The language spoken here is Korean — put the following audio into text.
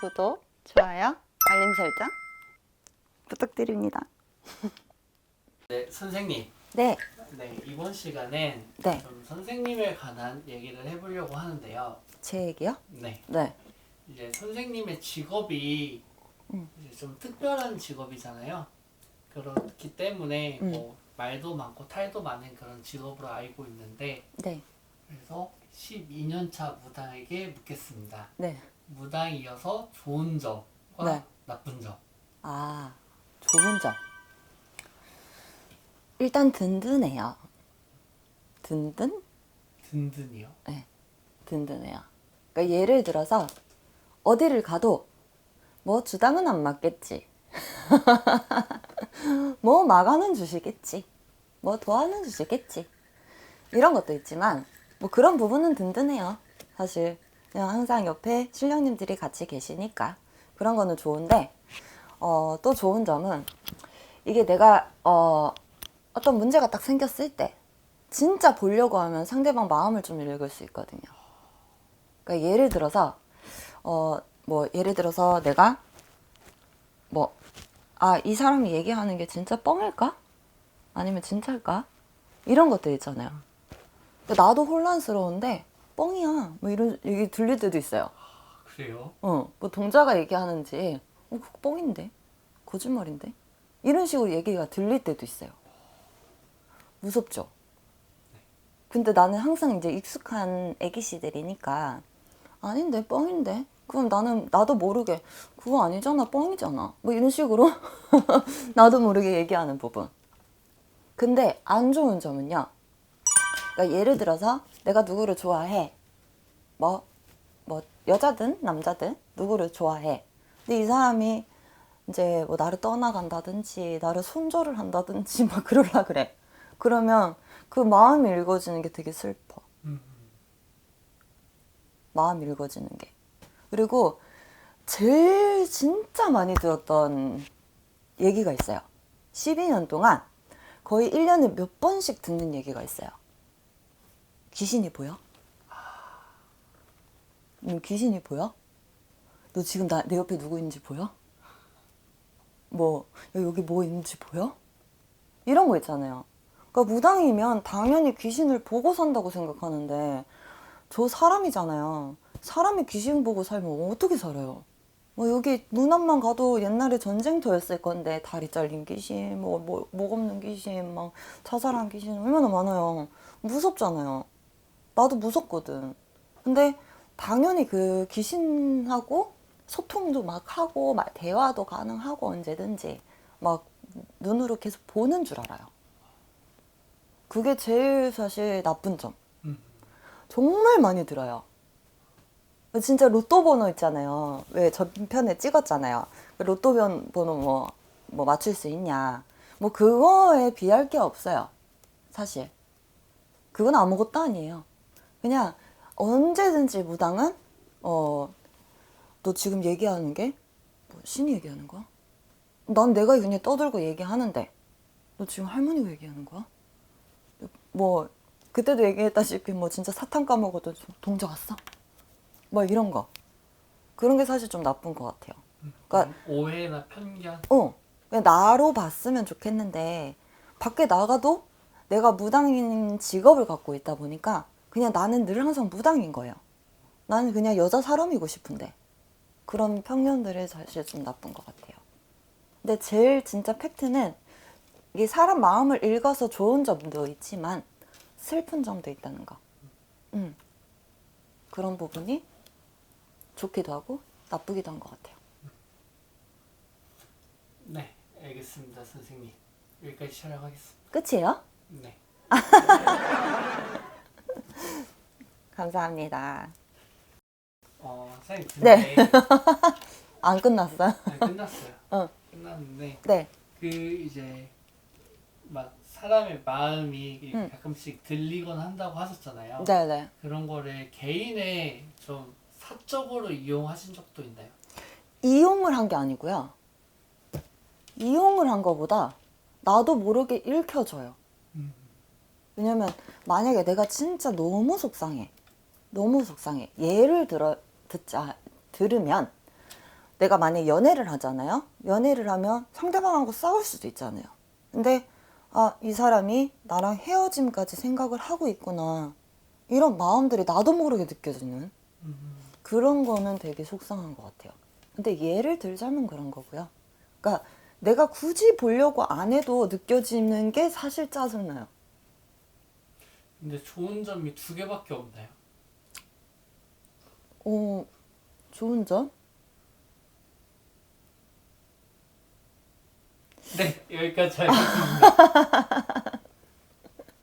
구독, 좋아요, 알림 설정 부탁드립니다. 네, 선생님. 네, 네, 이번 시간엔 네. 좀 선생님에 관한 얘기를 해보려고 하는데요. 제 얘기요? 네, 네, 이제 선생님의 직업이 음. 이제 좀 특별한 직업이잖아요. 그렇기 때문에 음. 뭐 말도 많고 탈도 많은 그런 직업으로 알고 있는데 네, 그래서 12년 차 무당에게 묻겠습니다. 네. 무당이어서 좋은 점과 네. 나쁜 점. 아, 좋은 점. 일단 든든해요. 든든? 든든이요. 든든해요. 그러니까 예를 들어서 어디를 가도 뭐 주당은 안 맞겠지. 뭐 마가는 주시겠지. 뭐 도와는 주시겠지. 이런 것도 있지만 뭐 그런 부분은 든든해요. 사실 그냥 항상 옆에 신령님들이 같이 계시니까 그런 거는 좋은데 어, 또 좋은 점은 이게 내가 어, 어떤 문제가 딱 생겼을 때 진짜 보려고 하면 상대방 마음을 좀 읽을 수 있거든요. 그러니까 예를 들어서 어 뭐 예를 들어서 내가 뭐 아 이 사람이 얘기하는 게 진짜 뻥일까? 아니면 진짜일까? 이런 것들 있잖아요. 나도 혼란스러운데 뻥이야. 뭐 이런 얘기 들릴 때도 있어요. 아, 그래요? 어, 뭐 동자가 얘기하는지 어, 그거 뻥인데 거짓말인데 이런 식으로 얘기가 들릴 때도 있어요. 무섭죠. 근데 나는 항상 이제 익숙한 애기씨들이니까 아닌데 뻥인데 그럼 나는 나도 모르게 그거 아니잖아 뻥이잖아 뭐 이런 식으로 나도 모르게 얘기하는 부분. 근데 안 좋은 점은요. 그러니까 예를 들어서 내가 누구를 좋아해. 뭐 뭐 여자든 남자든 누구를 좋아해. 근데 이 사람이 이제 뭐 나를 떠나간다든지 나를 손절을 한다든지 막 그러려 그래. 그러면 그 마음이 읽어지는 게 되게 슬퍼. 음, 마음 읽어지는 게. 그리고 제일 진짜 많이 들었던 얘기가 있어요. 12년 동안 거의 1년에 몇 번씩 듣는 얘기가 있어요. 귀신이 보여? 음, 귀신이 보여? 너 지금 나, 내 옆에 누구 있는지 보여? 뭐, 야, 여기 뭐 있는지 보여? 이런 거 있잖아요. 그러니까 무당이면 당연히 귀신을 보고 산다고 생각하는데 저 사람이잖아요. 사람이 귀신 보고 살면 어떻게 살아요? 뭐 여기 눈앞만 가도 옛날에 전쟁터였을 건데 다리 잘린 귀신, 뭐, 뭐, 목 없는 귀신, 막 자살한 귀신 얼마나 많아요. 무섭잖아요. 나도 무섭거든. 근데 당연히 그 귀신하고 소통도 막 하고 막 대화도 가능하고 언제든지 막 눈으로 계속 보는 줄 알아요. 그게 제일 사실 나쁜 점. 음. 정말 많이 들어요. 진짜 로또 번호 있잖아요. 왜 전편에 찍었잖아요. 그 로또 변- 번호 뭐, 뭐 맞출 수 있냐. 뭐 그거에 비할 게 없어요. 사실. 그건 아무것도 아니에요. 그냥 언제든지 무당은, 어, 너 지금 얘기하는 게, 뭐 신이 얘기하는 거야? 난 내가 그냥 떠들고 얘기하는데, 너 지금 할머니가 얘기하는 거야? 뭐, 그때도 얘기했다시피 뭐 진짜 사탕 까먹어도 동자 왔어? 뭐 이런 거. 그런 게 사실 좀 나쁜 것 같아요. 그러니까 음, 오해나 편견. 어, 그냥 나로 봤으면 좋겠는데 밖에 나가도 내가 무당인 직업을 갖고 있다 보니까 그냥 나는 늘 항상 무당인 거예요. 나는 그냥 여자 사람이고 싶은데 그런 편견들이 사실 좀 나쁜 것 같아요. 근데 제일 진짜 팩트는 이게 사람 마음을 읽어서 좋은 점도 있지만 슬픈 점도 있다는 거. 음. 그런 부분이 좋기도 하고 나쁘기도 한 것 같아요. 네, 알겠습니다, 선생님. 여기까지 촬영하겠습니다. 끝이에요? 네. 감사합니다. 어, 선생님 네. 근데 안 끝났어요? 네, 끝났어요. 어. 끝났는데 네. 그 이제 막 사람의 마음이 음. 가끔씩 들리곤 한다고 하셨잖아요. 네네. 그런 거를 개인의 좀 사적으로 이용하신 적도 있나요? 이용을 한 게 아니고요. 이용을 한 거보다 나도 모르게 읽혀져요. 음. 왜냐면 만약에 내가 진짜 너무 속상해. 너무 속상해. 예를 들어 듣자 들으면 내가 만약에 연애를 하잖아요. 연애를 하면 상대방하고 싸울 수도 있잖아요. 근데 아, 이 사람이 나랑 헤어짐까지 생각을 하고 있구나. 이런 마음들이 나도 모르게 느껴지는 음, 그런 거는 되게 속상한 것 같아요. 근데 예를 들자면 그런 거고요. 그러니까 내가 굳이 보려고 안 해도 느껴지는 게 사실 짜증나요. 근데 좋은 점이 두 개밖에 없나요? 어, 좋은 점? 네, 여기까지 하겠습니다.